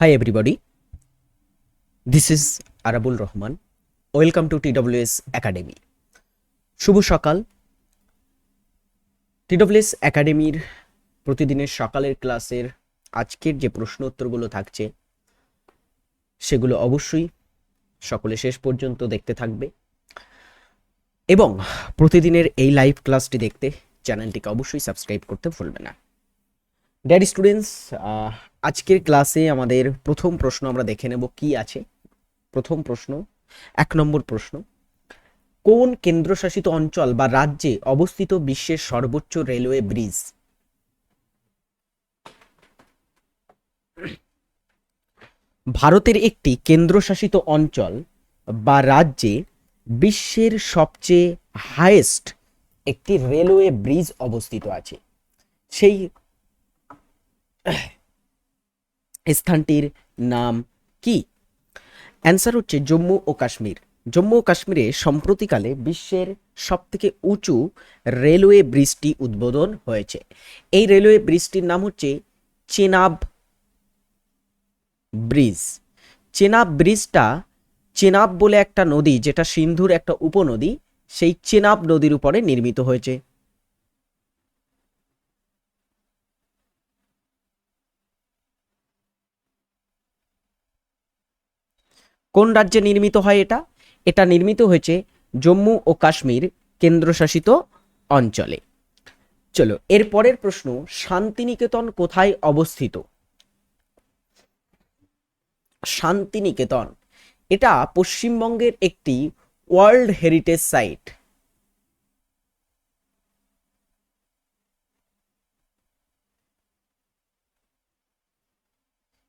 Hi everybody, this is Arabul Rahman welcome to TWS academy শুভ সকাল TWS একাডেমির প্রতিদিনের সকালের ক্লাসের আজকের যে প্রশ্ন উত্তরগুলো থাকছে সেগুলো অবশ্যই সকলে শেষ পর্যন্ত দেখতে থাকবে। এবং প্রতিদিনের এই লাইভ ক্লাসটি দেখতে চ্যানেলটিকে অবশ্যই সাবস্ক্রাইব করতে ভুলবে না। ড্যাডি স্টুডেন্টস আজকের ক্লাসে আমাদের প্রথম প্রশ্ন আমরা দেখে নেব কি আছে। প্রথম প্রশ্ন, এক নম্বর প্রশ্ন, কোন কেন্দ্রশাসিত অঞ্চল বা রাজ্যে অবস্থিত বিশ্বের সর্বোচ্চ রেলওয়ে ব্রিজ? ভারতের একটি কেন্দ্রশাসিত অঞ্চল বা রাজ্যে বিশ্বের সবচেয়ে হায়েস্ট একটি রেলওয়ে ব্রিজ অবস্থিত আছে। সেই স্থানটির নাম কি? অ্যান্সার হচ্ছে জম্মু ও কাশ্মীর। জম্মু ও কাশ্মীরে সম্প্রতিকালে বিশ্বের সবথেকে উঁচু রেলওয়ে ব্রিজটি উদ্বোধন হয়েছে। এই রেলওয়ে ব্রিজটির নাম হচ্ছে চেনাব ব্রিজ। চেনাব ব্রিজটা চেনাব বলে একটা নদী, যেটা সিন্ধুর একটা উপনদী, সেই চেনাব নদীর উপরে নির্মিত হয়েছে। কোন রাজ্যে নির্মিত হয় এটা? এটা নির্মিত হয়েছে জম্মু ও কাশ্মীর কেন্দ্রশাসিত অঞ্চলে। চলো, এর পরের প্রশ্ন, শান্তিনিকেতন কোথায় অবস্থিত? শান্তিনিকেতন। এটা পশ্চিমবঙ্গের একটি ওয়ার্ল্ড হেরিটেজ সাইট।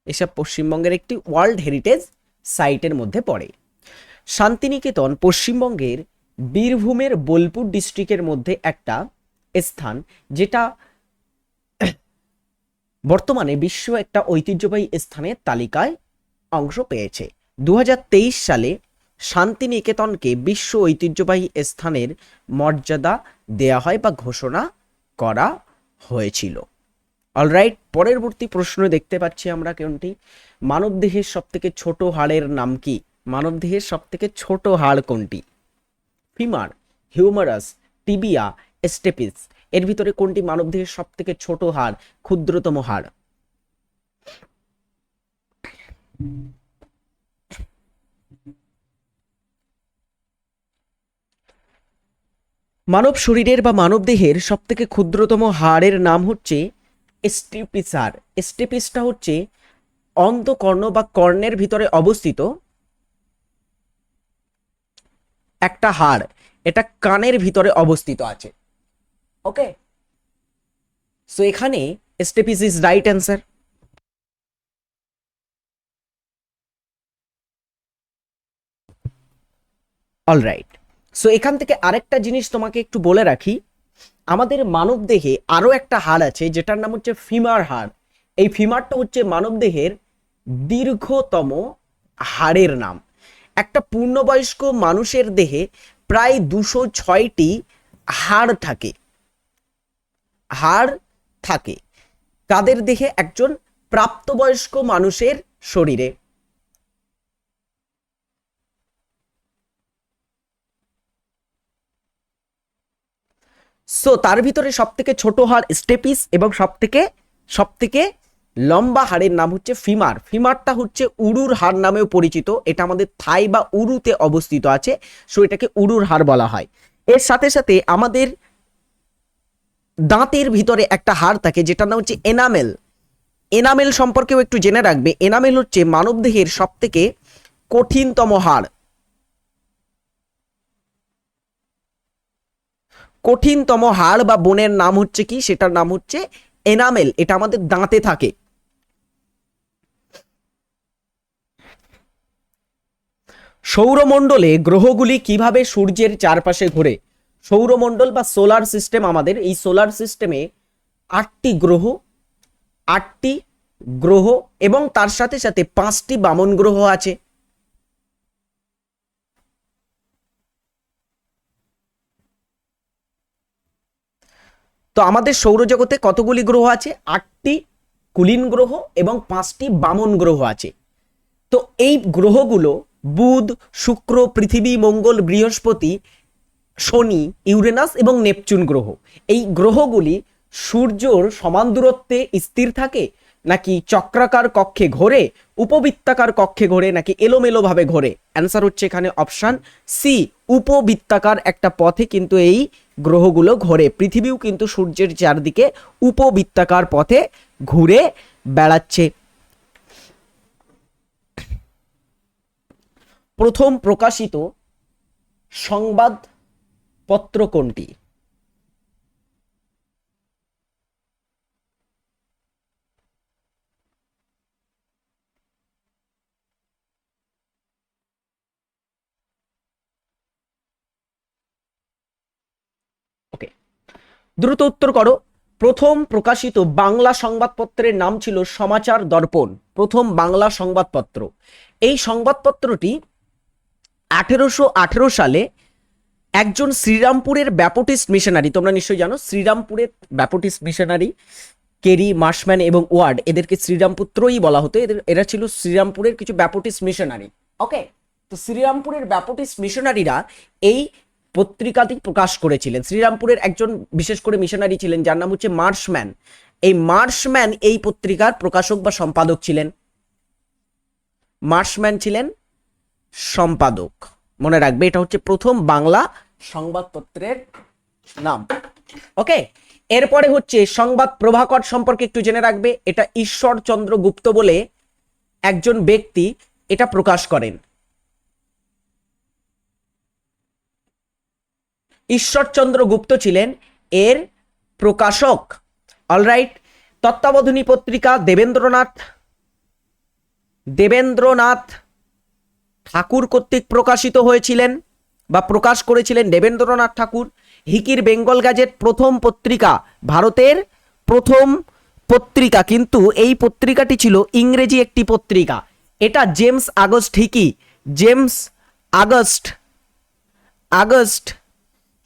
এসব পশ্চিমবঙ্গের একটি ওয়ার্ল্ড হেরিটেজ সাইটের মধ্যে পড়ে। শান্তিনিকেতন পশ্চিমবঙ্গের বীরভূমের বোলপুর ডিস্ট্রিক্টের মধ্যে একটা স্থান যেটা বর্তমানে বিশ্ব একটা ঐতিহ্যবাহী স্থানের তালিকায় অংশ পেয়েছে। দু হাজার তেইশ সালে শান্তিনিকেতনকে বিশ্ব ঐতিহ্যবাহী স্থানের মর্যাদা দেয়া হয় বা ঘোষণা করা হয়েছিল। অলরাইট পরবর্তী প্রশ্ন দেখতে পাচ্ছি আমরা কোনটি? মানবদেহের সব থেকে ছোট হাড়ের নাম কি? মানবদেহের সব থেকে ছোট হাড় কোনটি? ফিমার হিউমারাস টিবিয়া স্টেপিস এর ভিতরে কোনটি মানবদেহের সব থেকে ছোট হাড়, ক্ষুদ্রতম হাড়? মানব শরীরের বা মানবদেহের সব থেকে ক্ষুদ্রতম হাড়ের নাম হচ্ছে স্টিপিসার। স্টেপিসটা হচ্ছে অন্তকর্ণ বা কর্ণের ভিতরে অবস্থিত একটা হাড়। এটা কানের ভিতরে অবস্থিত আছে। ওকে? সো এখানে stapes is right answer. Alright so এখান থেকে আরেকটা জিনিস তোমাকে একটু বলে রাখি। আমাদের মানব দেহে আরও একটা হাড় আছে, যেটার নাম হচ্ছে ফিমার হাড়। এই ফিমারটা হচ্ছে মানব দেহের দীর্ঘতম হাড়ের নাম। একটা পূর্ণবয়স্ক মানুষের দেহে প্রায় দুশো ছয়টি হাড় থাকে। হাড় থাকে। কাদের দেহে? একজন প্রাপ্তবয়স্ক মানুষের শরীরে। সো তার ভিতরে সব থেকে ছোট হাড় স্টেপিস এবং সব থেকে সব থেকে লম্বা হাড়ের নাম হচ্ছে ফিমার। ফিমারটা হচ্ছে উরুর হাড় নামেও পরিচিত। এটা আমাদের থাই বা উরুতে অবস্থিত আছে। সো এটাকে উরুর হাড় বলা হয়। এর সাথে সাথে আমাদের দাঁতের ভিতরে একটা হাড় থাকে, যেটার নাম হচ্ছে এনামেল। এনামেল সম্পর্কেও একটু জেনে রাখবে। এনামেল হচ্ছে মানবদেহের সব থেকে কঠিনতম হাড়। কঠিনতম হাড় বা বোনের নাম হচ্ছে কি? সেটার নাম হচ্ছে এনামেল। এটা আমাদের দাঁতে থাকে। সৌরমণ্ডলে গ্রহগুলি কীভাবে সূর্যের চারপাশে ঘোরে? সৌরমণ্ডল বা সোলার সিস্টেম আমাদের, এই সোলার সিস্টেমে আটটি গ্রহ আটটি গ্রহ এবং তার সাথে সাথে পাঁচটি বামন গ্রহ আছে। তো আমাদের সৌরজগতে কতগুলি গ্রহ আছে? আটটি কুলিন গ্রহ এবং পাঁচটি বামন গ্রহ আছে। তো এই গ্রহগুলো বুধ, শুক্র, পৃথিবী, মঙ্গল, বৃহস্পতি, শনি, ইউরেনাস এবং নেপচুন গ্রহ। এই গ্রহগুলি সূর্যর সমান দূরত্বে স্থির থাকে নাকি চক্রাকার কক্ষে ঘোরে, উপবৃত্তাকার কক্ষে ঘোরে নাকি এলোমেলোভাবে ঘোরে? অ্যান্সার হচ্ছে এখানে অপশান সি উপবৃত্তাকার একটা পথে কিন্তু এই গ্রহগুলো ঘোরে। পৃথিবীও কিন্তু সূর্যের চারদিকে উপবৃত্তাকার পথে ঘুরে বেড়াচ্ছে। প্রথম প্রকাশিত সংবাদপত্র কোনটি? দ্রুত উত্তর করো। প্রথম প্রকাশিত বাংলা সংবাদপত্রের নাম ছিল সমাচার দর্পণ, প্রথম বাংলা সংবাদপত্র। এই সংবাদপত্রটি আঠেরোশো আঠেরো সালে একজন শ্রীরামপুরের ব্যাপটিস্ট মিশনারি, তোমরা নিশ্চয়ই জানো, শ্রীরামপুরের ব্যাপটিস্ট মিশনারি কেরি মার্শম্যান এবং ওয়ার্ড, এদেরকে শ্রীরামপুত্রই বলা হতো। এদের, এরা ছিল শ্রীরামপুরের কিছু ব্যাপটিস্ট মিশনারি। ওকে? তো শ্রীরামপুরের ব্যাপটিস্ট মিশনারিরা এই পত্রিকাটি প্রকাশ করেছিলেন। শ্রীরামপুরের একজন বিশেষ করে মিশনারি ছিলেন, যার নাম হচ্ছে মার্শম্যান। এই মার্শম্যান এই পত্রিকার প্রকাশক বা সম্পাদক ছিলেন। মার্শম্যান ছিলেন সম্পাদক। মনে রাখবে, এটা হচ্ছে প্রথম বাংলা সংবাদপত্রের নাম। ওকে, এরপরে হচ্ছে সংবাদ প্রভাকর সম্পর্কে একটু জেনে রাখবে। এটা ঈশ্বরচন্দ্র গুপ্ত বলে একজন ব্যক্তি এটা প্রকাশ করেন। ঈশ্বরচন্দ্র গুপ্ত ছিলেন এর প্রকাশক। অলরাইট তত্ত্বাবধানী পত্রিকা দেবেন্দ্রনাথ দেবেন্দ্রনাথ ঠাকুর কর্তৃক প্রকাশিত হয়েছিলেন বা প্রকাশ করেছিলেন দেবেন্দ্রনাথ ঠাকুর। হিকির বেঙ্গল গ্যাজেট প্রথম পত্রিকা, ভারতের প্রথম পত্রিকা। কিন্তু এই পত্রিকাটি ছিল ইংরেজি একটি পত্রিকা। এটা James August Hicky, James August August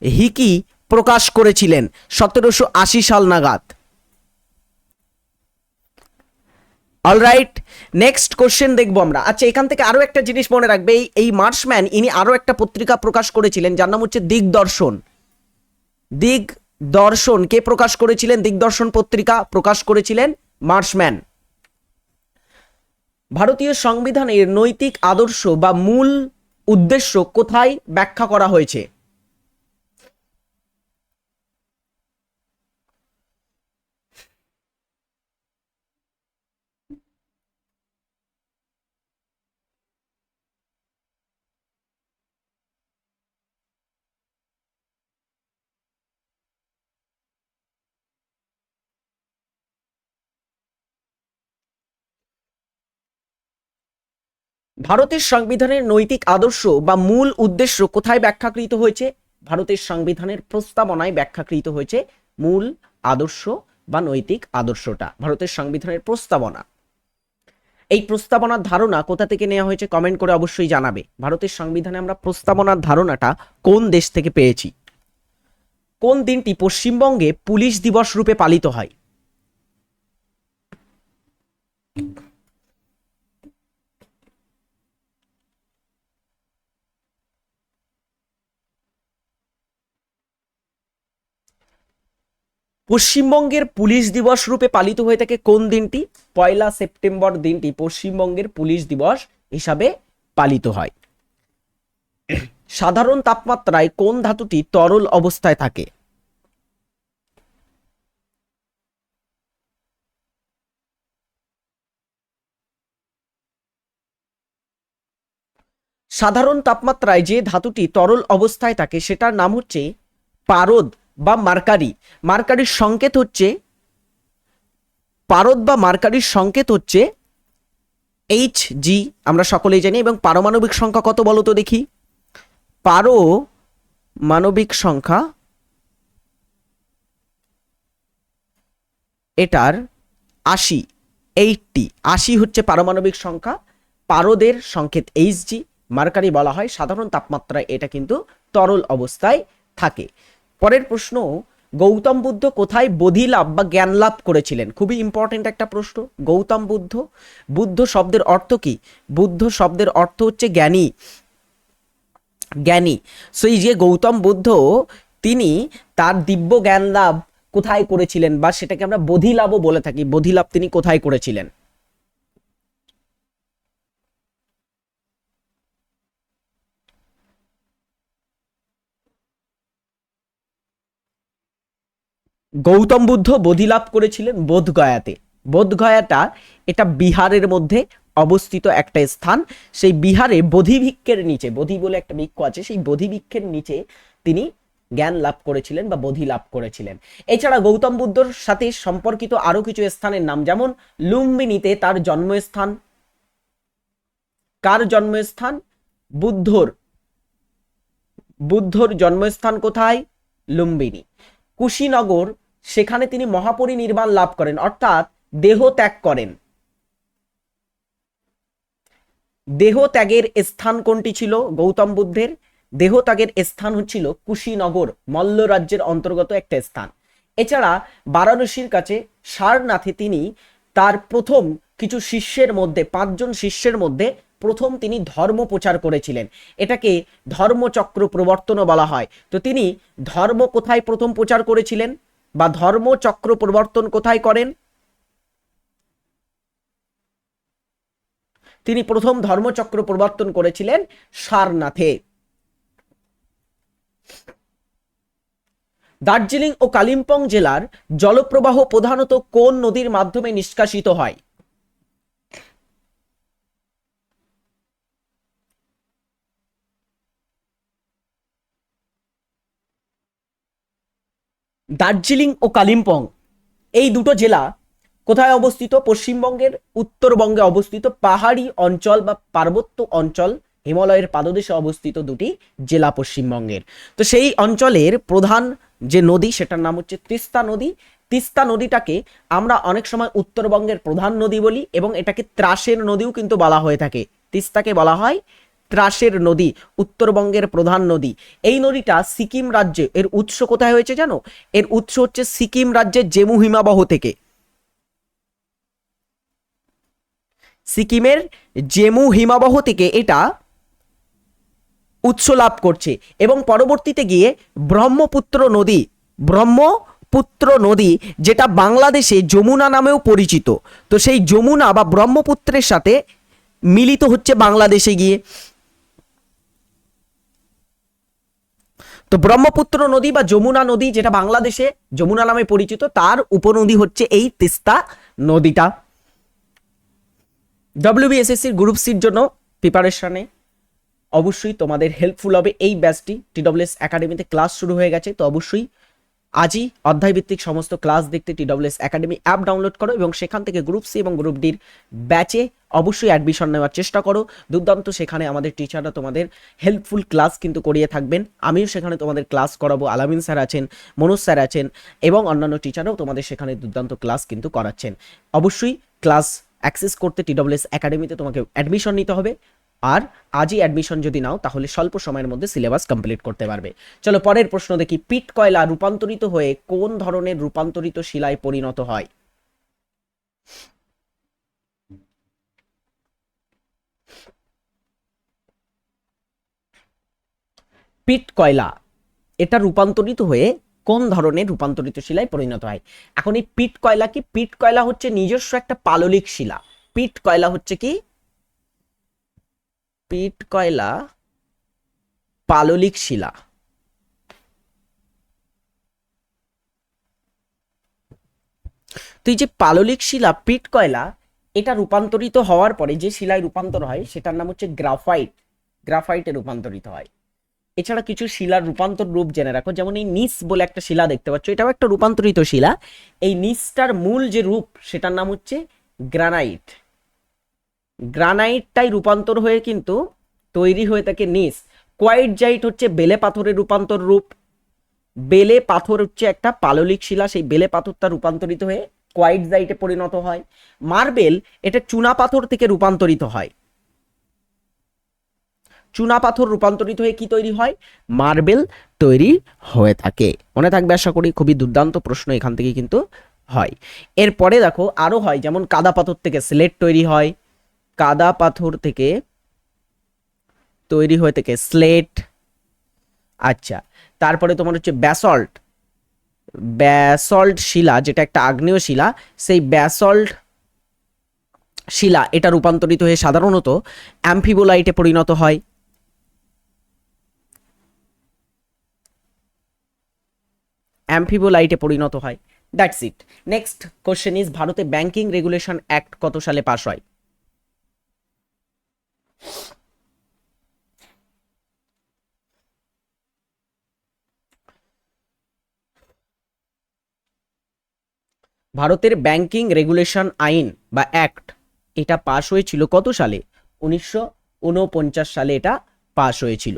Hicky প্রকাশ করেছিলেন? সতেরোশো আশি সাল নাগাদ। অলরাইট নেক্সট কোশ্চেন দেখব আমরা। আচ্ছা এখান থেকে আরও একটা জিনিস মনে রাখবে। এই এই মার্শম্যান ইনি আরও একটা পত্রিকা প্রকাশ করেছিলেন, যার নাম হচ্ছে দিগদর্শন। দিগদর্শন, কে প্রকাশ করেছিলেন? দিগদর্শন পত্রিকা প্রকাশ করেছিলেন মার্শম্যান ভারতীয় সংবিধানের নৈতিক আদর্শ বা মূল উদ্দেশ্য কোথায় ব্যাখ্যা করা হয়েছে? ভারতের সংবিধানের নৈতিক আদর্শ বা মূল উদ্দেশ্য কোথায় ব্যাখ্যাকৃত হয়েছে? ভারতের সংবিধানের প্রস্তাবনায় ব্যাখ্যাকৃত হয়েছে মূল আদর্শ বা নৈতিক আদর্শটা, ভারতের সংবিধানের প্রস্তাবনা। এই প্রস্তাবনার ধারণা কোথা থেকে নেওয়া হয়েছে কমেন্ট করে অবশ্যই জানাবে। ভারতের সংবিধানে আমরা প্রস্তাবনার ধারণাটা কোন দেশ থেকে পেয়েছি? কোন দিনটি পশ্চিমবঙ্গে পুলিশ দিবস রূপে পালিত হয়? পশ্চিমবঙ্গের পুলিশ দিবস রূপে পালিত হয়ে থাকে কোন দিনটি? পয়লা সেপ্টেম্বর দিনটি পশ্চিমবঙ্গের পুলিশ দিবস হিসাবে পালিত হয়। সাধারণ তাপমাত্রায় কোন ধাতুটি তরল অবস্থায় থাকে? সাধারণ তাপমাত্রায় যে ধাতুটি তরল অবস্থায় থাকে সেটার নাম হচ্ছে পারদ। বা মার্কারি। মার্কারির সংকেত হচ্ছে, পারদ বা মার্কারির সংকেত হচ্ছে এইচ জি আমরা সকলেই জানি, এবং পারমাণবিক সংখ্যা কত বলো তো দেখি? পারো মানবিক সংখ্যা এটার আশি, এইটটি। আশি হচ্ছে পারমাণবিক সংখ্যা, পারদের সংকেত এইচ জি মার্কারি বলা হয়, সাধারণ তাপমাত্রায় এটা কিন্তু তরল অবস্থায় থাকে। পরের প্রশ্ন, গৌতম বুদ্ধ কোথায় বোধি লাভ বা জ্ঞান লাভ করেছিলেন? খুবই ইম্পর্টেন্ট একটা প্রশ্ন, গৌতম বুদ্ধ। বুদ্ধ শব্দের অর্থ কি? বুদ্ধ শব্দের অর্থ হচ্ছে জ্ঞানী। জ্ঞানী। সো এই যে গৌতম বুদ্ধ, তিনি তার দিব্য জ্ঞান লাভ কোথায় করেছিলেন বা সেটাকে আমরা বোধি লাভও বলে থাকি। বোধি লাভ তিনি কোথায় করেছিলেন? গৌতম বুদ্ধ বোধি লাভ করেছিলেন বোধগয়াতে। বোধগয়াটা এটা বিহারের মধ্যে অবস্থিত একটা স্থান। সেই বিহারে বোধি বৃক্ষের নিচে, বোধি বলে একটা বৃক্ষ আছে, সেই বোধি বৃক্ষের নিচে তিনি জ্ঞান লাভ করেছিলেন বা বোধি লাভ করেছিলেন। এছাড়া গৌতম বুদ্ধর সাথে সম্পর্কিত আরও কিছু স্থানের নাম যেমন লুম্বিনীতে তার জন্মস্থান। কার জন্মস্থান? বুদ্ধর। বুদ্ধর জন্মস্থান কোথায়? লুম্বিনী। কুশীনগর, সেখানে তিনি মহাপরিনির্বাণ লাভ করেন, অর্থাৎ দেহ ত্যাগ করেন। দেহ ত্যাগের স্থান কোনটি ছিল? গৌতম বুদ্ধের। দেহ ত্যাগের স্থান হচ্ছিল কুশীনগর, মল্ল রাজ্যের অন্তর্গত একটা স্থান। এছাড়া বারাণসীর কাছে সারনাথে তিনি তার প্রথম কিছু শিষ্যের মধ্যে, পাঁচজন শিষ্যের মধ্যে প্রথম তিনি ধর্ম প্রচার করেছিলেন। এটাকে ধর্মচক্র প্রবর্তনও বলা হয়। তো তিনি ধর্ম কোথায় প্রথম প্রচার করেছিলেন? বা ধর্মচক্র প্রবর্তন কোথায় করেন? তিনি প্রথম ধর্মচক্র প্রবর্তন করেছিলেন সারনাথে। দার্জিলিং ও কালিম্পং জেলার জলপ্রবাহ প্রধানত কোন নদীর মাধ্যমে নিষ্কাশিত হয়? দার্জিলিং ও কালিম্পং, এই দুটো জেলা কোথায় অবস্থিত? পশ্চিমবঙ্গের, উত্তরবঙ্গে অবস্থিত পাহাড়ি অঞ্চল বা পার্বত্য অঞ্চল, হিমালয়ের পাদদেশে অবস্থিত দুটি জেলা পশ্চিমবঙ্গের। তো সেই অঞ্চলের প্রধান যে নদী, সেটার নাম হচ্ছে তিস্তা নদী। তিস্তা নদীটাকে আমরা অনেক সময় উত্তরবঙ্গের প্রধান নদী বলি এবং এটাকে ত্রাসের নদীও কিন্তু বলা হয়ে থাকে। তিস্তাকে বলা হয় ত্রাসের নদী, উত্তরবঙ্গের প্রধান নদী। এই নদীটা সিকিম রাজ্যে, এর উৎস কোথায় হয়েছে জানো? এর উৎস হচ্ছে সিকিম রাজ্যের জেমু হিমাবহ থেকে। সিকিমের জেমু হিমাবহ থেকে এটা উৎস লাভ করছে এবং পরবর্তীতে গিয়ে ব্রহ্মপুত্র নদী ব্রহ্মপুত্র নদী যেটা বাংলাদেশে যমুনা নামেও পরিচিত। তো সেই যমুনা বা ব্রহ্মপুত্রের সাথে মিলিত হচ্ছে বাংলাদেশে গিয়ে। তো ব্রহ্মপুত্র নদী বা যমুনা নদী যেটা বাংলাদেশে যমুনা নামে পরিচিত, তার উপনদী হচ্ছে এই তিস্তা নদীটা। ডব্লিউবিএসএসসির গ্রুপ সির জন্য প্রিপারেশনে অবশ্যই তোমাদের হেল্পফুল হবে। এই ব্যাচটি টিডব্লিউএস একাডেমিতে ক্লাস শুরু হয়ে গেছে, তো অবশ্যই আজই অধ্যায়ভিত্তিক সমস্ত ক্লাস দেখতে টিডব্লিউএস একাডেমি অ্যাপ ডাউনলোড করো এবং সেখান থেকে গ্রুপ সি এবং গ্রুপ ডির ব্যাচে অবশ্যই অ্যাডমিশন নেওয়ার চেষ্টা করো। দুর্দান্ত সেখানে আমাদের টিচাররা তোমাদের হেল্পফুল ক্লাস কিন্তু করিয়ে থাকবেন। আমিও সেখানে তোমাদের ক্লাস করাবো। আলামিন স্যার আছেন, মনোজ স্যার আছেন এবং অন্যান্য টিচাররাও তোমাদের সেখানে দুর্দান্ত ক্লাস কিন্তু করাচ্ছেন। অবশ্যই ক্লাস অ্যাক্সেস করতে টিডব্লিউএস একাডেমিতে তোমাকে অ্যাডমিশন নিতে হবে। আর আজই অ্যাডমিশন যদি নাও, তাহলে স্বল্প সময়ের মধ্যে সিলেবাস কমপ্লিট করতে পারবে। চলো পরের প্রশ্ন দেখি, পিট কয়লা রূপান্তরিত হয়ে কোন ধরনের রূপান্তরিত শিলায় পরিণত হয়? পিট কয়লা, এটা রূপান্তরিত হয়ে কোন ধরনের রূপান্তরিত শিলায় পরিণত হয়? এখন এই পিট কয়লা কি? পিট কয়লা হচ্ছে নিজস্ব একটা পাললিক শিলা। পিট কয়লা হচ্ছে কি? পিট কয়লা, পাললিক শিলা। তো এই যে পাললিক শিলা, পিট কয়লা, এটা রূপান্তরিত হওয়ার পরে যে শিলায় রূপান্তর হয়, সেটার নাম হচ্ছে গ্রাফাইট। গ্রাফাইটে রূপান্তরিত হয়। এছাড়া কিছু শিলার রূপান্তর রূপ জেনে রাখো, যেমন এই নিস বলে একটা শিলা দেখতে পাচ্ছ, এটাও একটা রূপান্তরিত শিলা। এই নিসটার মূল যে রূপ, সেটার নাম হচ্ছে গ্রানাইট। গ্রানাইটটাই রূপান্তর হয়ে কিন্তু তৈরি হয়ে থাকে নিস। কোয়াইট জাইট হচ্ছে বেলে পাথরের রূপান্তর রূপ। বেলে পাথর হচ্ছে একটা পাললিক শিলা, সেই বেলে পাথরটা রূপান্তরিত হয়ে কোয়াইট জাইটে পরিণত হয়। মার্বেল এটা চুনা পাথর থেকে রূপান্তরিত হয়। চুনা পাথর রূপান্তরিত হয়ে কি তৈরি হয়? মার্বেল তৈরি হয়ে থাকে। মনে থাকবে আশা করি খুবই দুর্দান্ত প্রশ্ন এখান থেকে কিন্তু হয়। এরপরে দেখো আরও হয়, যেমন কাদা পাথর থেকে স্লেট তৈরি হয় কাদা পাথর থেকে তৈরি হয়ে থেকে স্লেট। আচ্ছা তারপরে তোমার হচ্ছে ব্যাসল্ট। ব্যাসল্ট শিলা, যেটা একটা আগ্নেয় শিলা, সেই ব্যাসল্ট শিলা এটা রূপান্তরিত হয়ে সাধারণত অ্যাম্ফিবোলাইটে পরিণত হয়। অ্যাম্ফিবোলাইটে পরিণত হয়। That's it next question is ভারতে ব্যাংকিং রেগুলেশন অ্যাক্ট কত সালে পাশ হয়? ভারতের ব্যাংকিং রেগুলেশন আইন বা অ্যাক্ট, এটা পাশ হয়েছিল কত সালে? উনিশশো উনপঞ্চাশ সালে এটা পাশ হয়েছিল।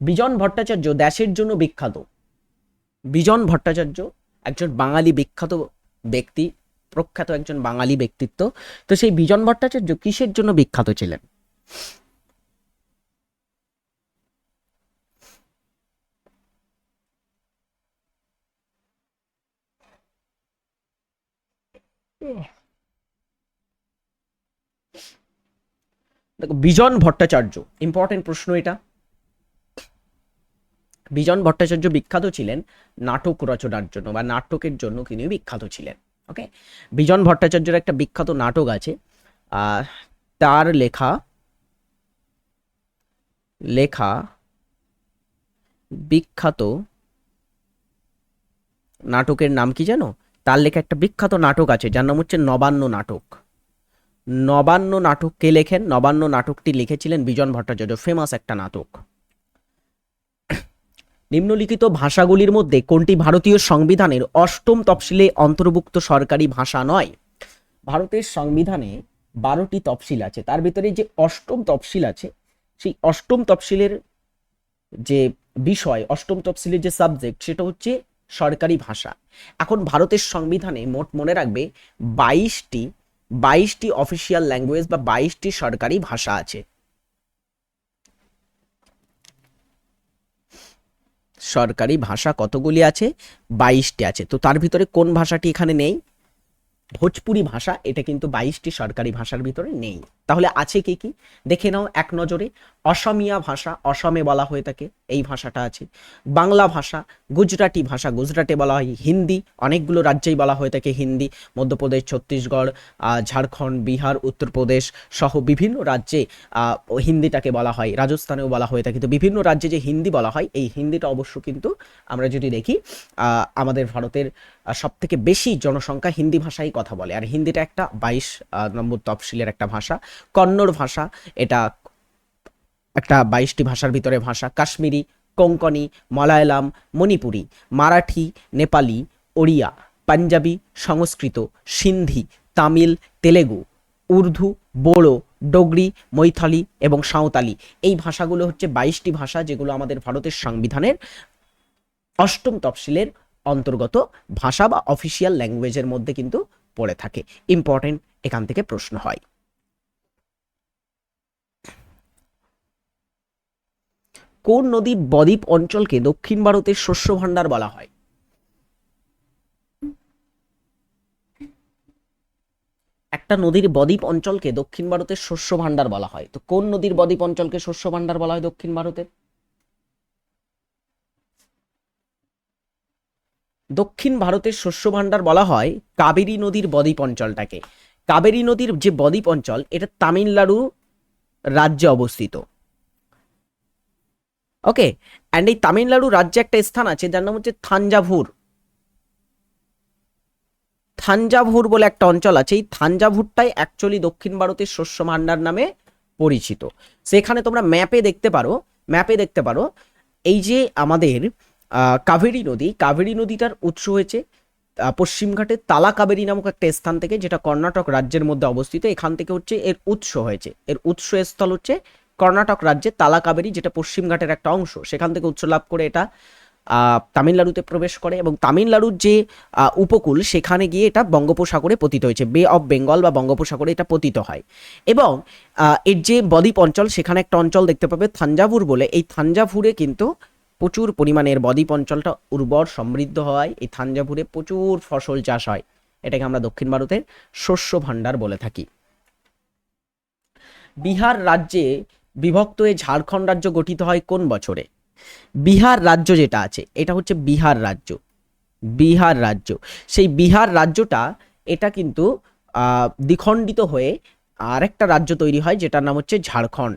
বিজন ভট্টাচার্য দেশের জন্য বিখ্যাত। বিজন ভট্টাচার্য একজন বাঙালি বিখ্যাত ব্যক্তি, প্রখ্যাত একজন বাঙালি ব্যক্তিত্ব। তো সেই বিজন ভট্টাচার্য কিসের জন্য বিখ্যাত ছিলেন? দেখো, বিজন ভট্টাচার্য ইম্পর্টেন্ট প্রশ্ন এটা। বিজন ভট্টাচার্য বিখ্যাত ছিলেন নাটক রচনার জন্য বা নাটকের জন্য তিনি বিখ্যাত ছিলেন ওকে বিজন ভট্টাচার্যের একটা বিখ্যাত নাটক আছে তার লেখা লেখা বিখ্যাত নাটকের নাম কি জানো? তার লেখা একটা বিখ্যাত নাটক আছে, যার নাম হচ্ছে নবান্ন নাটক। নবান্ন নাটক কে লেখেন? নবান্ন নাটকটি লিখেছিলেন বিজন ভট্টাচার্য ফেমাস একটা নাটক। নিম্নলিখিত ভাষাগুলির মধ্যে কোনটি ভারতীয় সংবিধানের অষ্টম তফসিলে অন্তর্ভুক্ত সরকারি ভাষা নয়? ভারতের সংবিধানে বারোটি তফসিল আছে, তার ভিতরে যে অষ্টম তফসিল আছে, সেই অষ্টম তফসিলের যে বিষয়, অষ্টম তফসিলের যে সাবজেক্ট সেটা হচ্ছে সরকারি ভাষা। এখন ভারতের সংবিধানে মোট মনে রাখবে বাইশটি বাইশটি অফিসিয়াল ল্যাঙ্গুয়েজ বা বাইশটি সরকারি ভাষা আছে। সরকারি ভাষা কতগুলি আছে? বাইশটি আছে। তো তার ভিতরে কোন ভাষাটি এখানে নেই? ভোজপুরি ভাষা, এটা কিন্তু বাইশটি সরকারি ভাষার ভিতরে নেই। তাহলে আছে কি কি? দেখে নাও এক নজরে। অসমিয়া ভাষা, অসমে বলা হয়ে থাকে। এই ভাষাটা আছে। বাংলা ভাষা, গুজরাটি ভাষা, গুজরাটে বলা হয় হিন্দি, অনেকগুলো রাজ্যেই বলা হয়ে থাকে হিন্দি। মধ্যপ্রদেশ, ছত্তিশগড় ঝাড়খণ্ড, বিহার, উত্তরপ্রদেশ সহ বিভিন্ন রাজ্যে হিন্দিটাকে বলা হয়, রাজস্থানেও বলা হয়ে থাকে। তো বিভিন্ন রাজ্যে যে হিন্দি বলা হয়, এই হিন্দিটা অবশ্য কিন্তু আমরা যদি দেখি আমাদের ভারতের সব থেকে বেশি জনসংখ্যা হিন্দি ভাষায় কথা বলে। আর হিন্দিটা একটা বাইশ নম্বর তফসিলের একটা ভাষা। কন্নড় ভাষা, এটা একটা বাইশটি ভাষার ভিতরে ভাষা। কাশ্মীরি কোঙ্কনি মালায়ালাম, মণিপুরি, মারাঠি, নেপালি, ওড়িয়া, পাঞ্জাবি, সংস্কৃত, সিন্ধি, তামিল, তেলেগু, উর্দু, বোড়ো, ডোগরি, মৈথালি এবং সাঁওতালি। এই ভাষাগুলো হচ্ছে বাইশটি ভাষা যেগুলো আমাদের ভারতের সংবিধানের অষ্টম তফসিলের অন্তর্গত ভাষা বা অফিসিয়াল ল্যাঙ্গুয়েজের মধ্যে কিন্তু পড়ে থাকে। ইম্পর্টেন্ট এখান থেকে প্রশ্ন হয়। কোন নদী বদ্বীপ অঞ্চলকে দক্ষিণ ভারতের শস্য ভাণ্ডার বলা হয়? একটা নদীর বদ্বীপ অঞ্চলকে দক্ষিণ ভারতের শস্য ভাণ্ডার বলা হয়। তো কোন নদীর বদ্বীপ অঞ্চলকে শস্য ভাণ্ডার বলা হয় দক্ষিণ ভারতের? দক্ষিণ ভারতের শস্য ভাণ্ডার বলা হয় কাবেরী নদীর বদ্বীপ অঞ্চলটাকে। কাবেরী নদীর যে বদ্বীপ অঞ্চল, এটা তামিলনাড়ু রাজ্যে অবস্থিত। ওকে অ্যান্ড এই তামিলনাড়ু রাজ্যে একটা স্থান আছে যার নাম হচ্ছে থাঞ্জাভুর। থাঞ্জাভুর বলে একটা অঞ্চল আছে এই থাঞ্জাভুরটাই অ্যাকচুয়ালি দক্ষিণ ভারতের শস্য ভাণ্ডার নামে পরিচিত। সেখানে তোমরা ম্যাপে দেখতে পারো ম্যাপে দেখতে পারো এই যে আমাদের কাবেরী নদী কাবেরী নদীটার উৎস হয়েছে আহ, পশ্চিমঘাটের তালা কাবেরী নামক একটা স্থান থেকে যেটা কর্ণাটক রাজ্যের মধ্যে অবস্থিত এখান থেকে হচ্ছে এর উৎস হয়েছে। এর উৎস স্থল হচ্ছে কর্ণাটক রাজ্যে তালাকাবেরি যেটা পশ্চিমঘাটের একটা অংশ, সেখান থেকে উৎস লাভ করে এটা তামিলনাড়ুতে প্রবেশ করে এবং তামিলনাড়ুর যে উপকূল, সেখানে গিয়ে এটা বঙ্গোপসাগরে পতিত হয়েছে। বে অফ বেঙ্গল বা বঙ্গোপসাগরে এটা পতিত হয়। এবং এর যে বদ্বীপ অঞ্চল, সেখানে একটা অঞ্চল দেখতে পাবে থাঞ্জাভুর বলে। এই থাঞ্জাভুরে কিন্তু প্রচুর পরিমাণে এর বদ্বীপ অঞ্চলটা উর্বর, সমৃদ্ধ হয়। এই থাঞ্জাভুরে প্রচুর ফসল চাষ হয়। এটাকে আমরা দক্ষিণ ভারতের শস্য ভাণ্ডার বলে থাকি। বিহার রাজ্যে বিভক্ত হয়ে ঝাড়খণ্ড রাজ্য গঠিত হয় কোন বছরে? বিহার রাজ্য যেটা আছে, এটা হচ্ছে বিহার রাজ্য। বিহার রাজ্য। সেই বিহার রাজ্যটা, এটা কিন্তু দ্বিখণ্ডিত হয়ে আরেকটা রাজ্য তৈরি হয়, যেটার নাম হচ্ছে ঝাড়খণ্ড।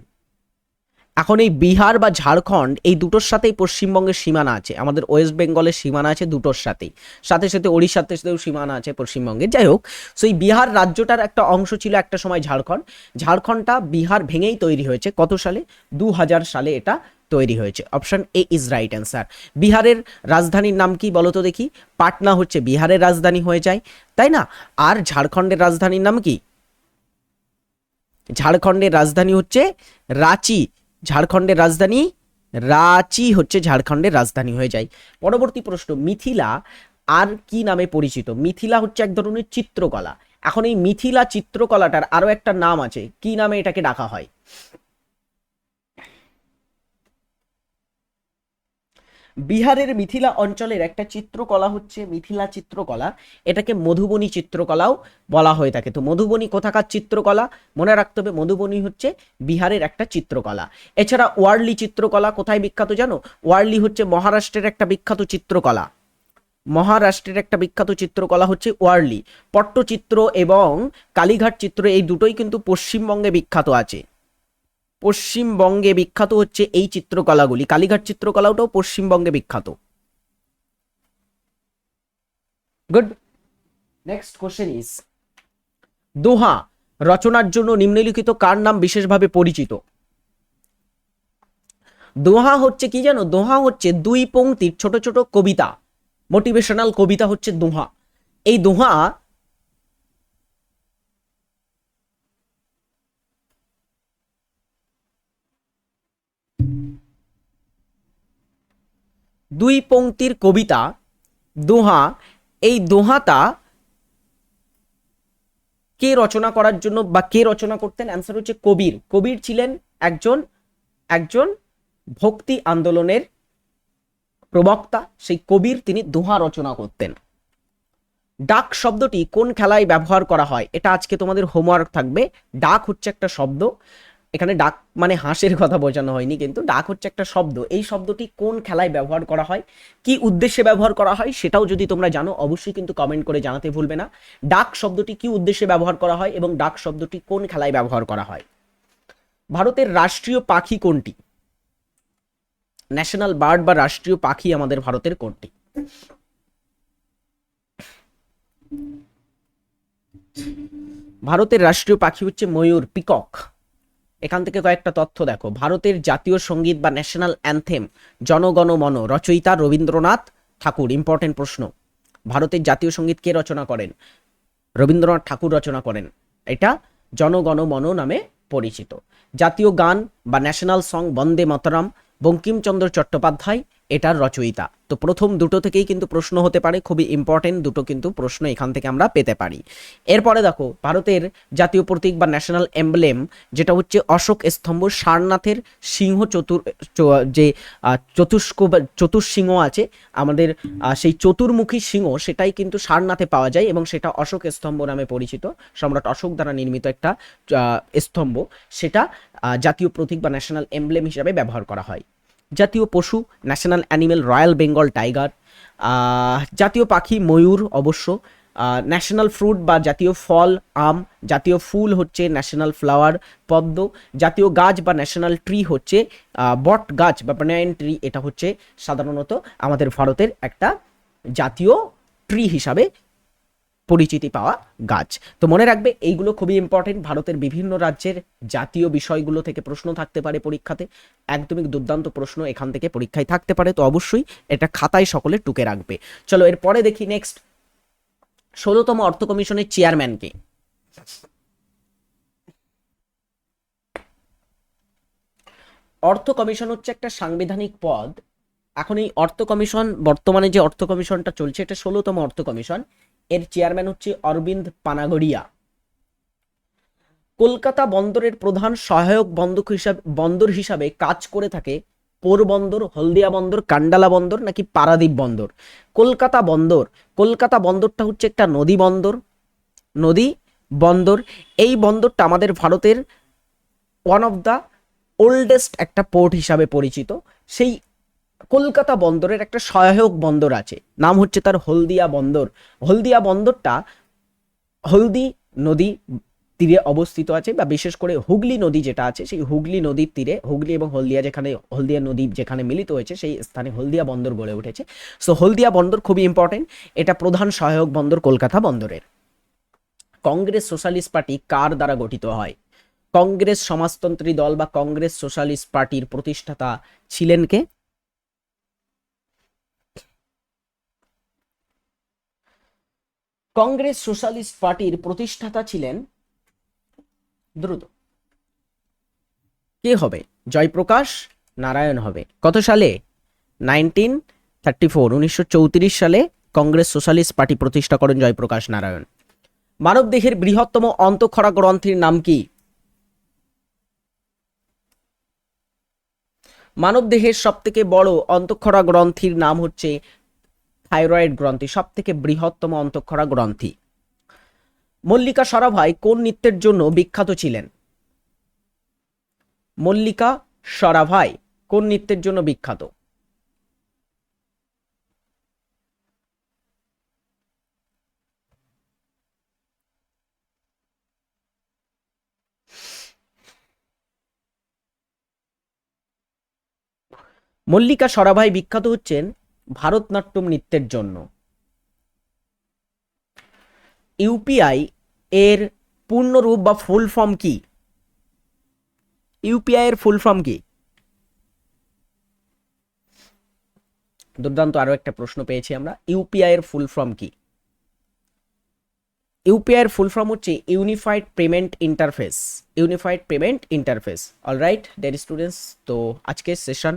এখন এই বিহার বা ঝাড়খণ্ড, এই দুটোর সাথেই পশ্চিমবঙ্গের সীমানা আছে। আমাদের ওয়েস্ট বেঙ্গলের সীমানা আছে দুটোর সাথেই। সাথে সাথে ওড়িশার সাথেও সীমানা আছে পশ্চিমবঙ্গের। যাই হোক সো এই বিহার রাজ্যটার একটা অংশ ছিল একটা সময় ঝাড়খণ্ড। ঝাড়খণ্ডটা বিহার ভেঙেই তৈরি হয়েছে। কত সালে? দু হাজার সালে এটা তৈরি হয়েছে। Option A is right answer. বিহারের রাজধানীর নাম কি বলো তো দেখি? পাটনা হচ্ছে বিহারের রাজধানী হয়ে যায়। তাই না? আর ঝাড়খণ্ডের রাজধানীর নাম কি? ঝাড়খণ্ডের রাজধানী হচ্ছে রাঁচি। ঝাড়খণ্ডের রাজধানী? রাঁচি হচ্ছে ঝাড়খণ্ডের রাজধানী হয়ে যায়। পরবর্তী প্রশ্ন, মিথিলা আর কি নামে পরিচিত? মিথিলা হচ্ছে এক ধরনের চিত্রকলা। এখন এই মিথিলা চিত্রকলাটার আরও একটা নাম আছে। কি নামে এটাকে ডাকা হয়? বিহারের মিথিলা অঞ্চলের একটা চিত্রকলা হচ্ছে মিথিলা চিত্রকলা। এটাকে মধুবনী চিত্রকলাও বলা হয়ে থাকে। তো মধুবনী কোথাকার চিত্রকলা? মনে রাখতে হবে মধুবনী হচ্ছে বিহারের একটা চিত্রকলা। এছাড়া ওয়ার্লি চিত্রকলা কোথায় বিখ্যাত জানো? ওয়ার্লি হচ্ছে মহারাষ্ট্রের একটা বিখ্যাত চিত্রকলা। মহারাষ্ট্রের একটা বিখ্যাত চিত্রকলা হচ্ছে ওয়ার্লি। পট্টচিত্র এবং কালীঘাট চিত্র এই দুটোই কিন্তু পশ্চিমবঙ্গে বিখ্যাত আছে। পশ্চিমবঙ্গে বিখ্যাত হচ্ছে এই চিত্রকলাগুলি। কালীঘাট চিত্রকলাটাও পশ্চিমবঙ্গে বিখ্যাত। Good next question is doha, রচনার জন্য নিম্নলিখিত কার নাম বিশেষভাবে পরিচিত? দোহা হচ্ছে কি জানো? দোহা হচ্ছে দুই পংক্তির ছোট ছোট কবিতা। মোটিভেশনাল কবিতা হচ্ছে দোহা। এই দোহা দুই পংক্তির কবিতা, দোহা, এই দোহাটা কে রচনা করার জন্য বা কে রচনা করতেন? অ্যান্সার হচ্ছে কবির। কবির ছিলেন একজন একজন ভক্তি আন্দোলনের প্রবক্তা। সেই কবির তিনি দোহা রচনা করতেন। ডাক শব্দটি কোন খেলায় ব্যবহার করা হয়? এটা আজকে তোমাদের হোমওয়ার্ক থাকবে। ডাক হচ্ছে একটা শব্দ। এখানে ডাক মানে হাঁসের কথা বোঝানো হয়নি, কিন্তু ডাক হচ্ছে একটা শব্দ। এই শব্দটি কোন খেলায় ব্যবহার করা হয়, কি উদ্দেশ্যে ব্যবহার করা হয় সেটাও যদি তোমরা জানো, অবশ্যই কিন্তু কমেন্ট করে জানাতে ভুলবে না। ডাক শব্দটি কি উদ্দেশ্যে ব্যবহার করা হয় এবং ডাক শব্দটি কোন খেলায় ব্যবহার করা হয়? ভারতের রাষ্ট্রীয় পাখি কোনটি? ন্যাশনাল বার্ড বা রাষ্ট্রীয় পাখি আমাদের ভারতের কোনটি? ভারতের রাষ্ট্রীয় পাখি হচ্ছে ময়ূর, পিকক। এখান থেকে কয়েকটা তথ্য দেখো। ভারতের জাতীয় সংগীত বা ন্যাশনাল অ্যান্থেম জনগণ মন রচয়িতা রবীন্দ্রনাথ ঠাকুর ইম্পর্টেন্ট প্রশ্ন। ভারতের জাতীয় সংগীত কে রচনা করেন? রবীন্দ্রনাথ ঠাকুর রচনা করেন। এটা জনগণ মন নামে পরিচিত। জাতীয় গান বা ন্যাশনাল সং বন্দে মাতরম, বঙ্কিমচন্দ্র চট্টোপাধ্যায় এটার রচয়িতা। তো প্রথম দুটো থেকেই কিন্তু প্রশ্ন হতে পারে, খুবই ইম্পর্টেন্ট দুটো কিন্তু প্রশ্ন এখান থেকে আমরা পেতে পারি। এরপরে দেখো, ভারতের জাতীয় প্রতীক বা ন্যাশনাল এমব্লেম যেটা হচ্ছে অশোক স্তম্ভ সারনাথের সিংহ চতুর যে চতুষ্ক বা চতুর্সিংহ আছে, আমাদের সেই চতুর্মুখী সিংহ, সেটাই কিন্তু সারনাথে পাওয়া যায় এবং সেটা অশোক স্তম্ভ নামে পরিচিত। সম্রাট অশোক দ্বারা নির্মিত একটা স্তম্ভ। সেটা জাতীয় প্রতীক বা ন্যাশনাল এমব্লেম হিসাবে ব্যবহার করা হয়। জাতীয় পশু national animal royal Bengal tiger জাতীয় পাখি, ময়ূর অবশ্য ন্যাশনাল ফ্রুট বা জাতীয় ফল, আম, জাতীয় ফুল হচ্ছে ন্যাশনাল ফ্লাওয়ার পদ্ম, জাতীয় গাছ বা ন্যাশনাল ট্রি হচ্ছে বট গাছ বা বানায়ন ট্রি এটা হচ্ছে সাধারণত আমাদের ভারতের একটা জাতীয় ট্রি হিসাবে পরিচিতি পাওয়া গাছ। তো মনে রাখবে, এইগুলো খুবই ইম্পর্টেন্ট ভারতের বিভিন্ন রাজ্যের জাতীয় বিষয়গুলো থেকে প্রশ্ন থাকতে পারে পরীক্ষাতে। একদমই দুর্দান্ত প্রশ্ন এখান থেকে পরীক্ষায় থাকতে পারে, তো অবশ্যই এটা খাতায় সকলে টুকে রাখবে। চলো, এরপরে দেখি নেক্সট ষোলোতম অর্থ কমিশনের চেয়ারম্যানকে অর্থ কমিশন হচ্ছে একটা সাংবিধানিক পদ। এখন এই অর্থ কমিশন, বর্তমানে যে অর্থ কমিশনটা চলছে, এটা ষোলোতম অর্থ কমিশন। চেয়ারম্যান হচ্ছে অরবিন্দ পানাগড়িয়া। কলকাতা বন্দরের প্রধান সহায়ক বন্দর হিসাবে বন্দর হিসাবে কাজ করে থাকে পোরবন্দর হলদিয়া বন্দর, কান্ডালা বন্দর নাকি পারাদ্বীপ বন্দর। কলকাতা বন্দর, কলকাতা বন্দরটা হচ্ছে একটা নদী বন্দর নদী বন্দর। এই বন্দরটা আমাদের ভারতের ওয়ান অফ দ্য ওল্ডেস্ট একটা পোর্ট হিসাবে পরিচিত। সেই কলকাতা বন্দরের একটা সহায়ক বন্দর আছে। নাম হচ্ছে তার হলদিয়া বন্দর। হলদিয়া বন্দরটা হলদি নদী তীরে অবস্থিত আছে বা বিশেষ করে হুগলি নদী যেটা আছে, সেই হুগলি নদীর তীরে, হুগলি এবং হলদিয়া যেখানে, হলদিয়া নদী যেখানে মিলিত হয়েছে, সেই স্থানে হলদিয়া বন্দর গড়ে উঠেছে। সো হলদিয়া বন্দর খুবই ইম্পর্টেন্ট এটা প্রধান সহায়ক বন্দর কলকাতা বন্দরের। কংগ্রেস সোশ্যালিস্ট পার্টি কার দ্বারা গঠিত হয়? কংগ্রেস সমাজতন্ত্রী দল বা কংগ্রেস সোশ্যালিস্ট পার্টির প্রতিষ্ঠাতা ছিলেন কে? কংগ্রেস সোশ্যালিস্ট পার্টির প্রতিষ্ঠাতা ছিলেন দ্রুত। কে হবে? জয়প্রকাশ? নারায়ণ হবে। কত সালে? নাইনটিন থার্টি ফোর, উনিশশো চৌত্রিশ সালে কংগ্রেস সোশ্যালিস্ট পার্টি প্রতিষ্ঠা করেন জয়প্রকাশ নারায়ণ। মানবদেহের বৃহত্তম অন্তঃক্ষরা গ্রন্থির নাম কি? মানবদেহের সব থেকে বড় অন্তঃক্ষরা গ্রন্থির নাম হচ্ছে থাইরয়েড গ্রন্থি সব থেকে বৃহত্তম অন্তঃক্ষরা গ্রন্থি। মল্লিকা সরাভাই কোন নৃত্যের জন্য বিখ্যাত ছিলেন? মল্লিকা সরাভাই কোন নৃত্যের জন্য বিখ্যাত? মল্লিকা সরাভাই বিখ্যাত হচ্ছেন ভারতনাট্যম নৃত্যের জন্য। ইউপিআই এর পূর্ণরূপ বা ফুল ফর্ম কি? ইউপিআই এর ফুল ফর্ম কি? দুর্দান্ত আরও একটা প্রশ্ন পেয়েছি আমরা। ইউপিআই এর ফুল ফর্ম কি? ইউপিআই এর ফুল ফর্ম হচ্ছে unified payment interface unified payment interface alright dear students তো আজকের সেশন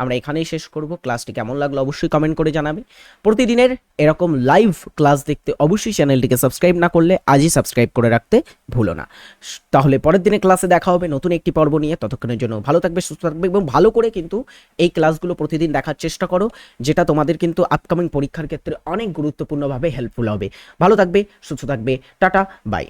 আমরা এখানেই শেষ করব। ক্লাসটি কেমন লাগল অবশ্যই কমেন্ট করে জানাবে। প্রতিদিনের এরকম লাইভ ক্লাস দেখতে অবশ্যই চ্যানেলটিকে সাবস্ক্রাইব না করলে আজই সাবস্ক্রাইব করে রাখতে ভুলো না। তাহলে পরের দিনে ক্লাসে দেখা হবে নতুন একটি পর্ব নিয়ে। ততক্ষণের জন্য ভালো থাকবে, সুস্থ থাকবে এবং ভালো করে কিন্তু এই ক্লাসগুলো প্রতিদিন দেখার চেষ্টা করো, যেটা তোমাদের কিন্তু আপকামিং পরীক্ষার ক্ষেত্রে অনেক গুরুত্বপূর্ণভাবে হেল্পফুল হবে। ভালো থাকবে, সুস্থ থাকবে, টাটা বাই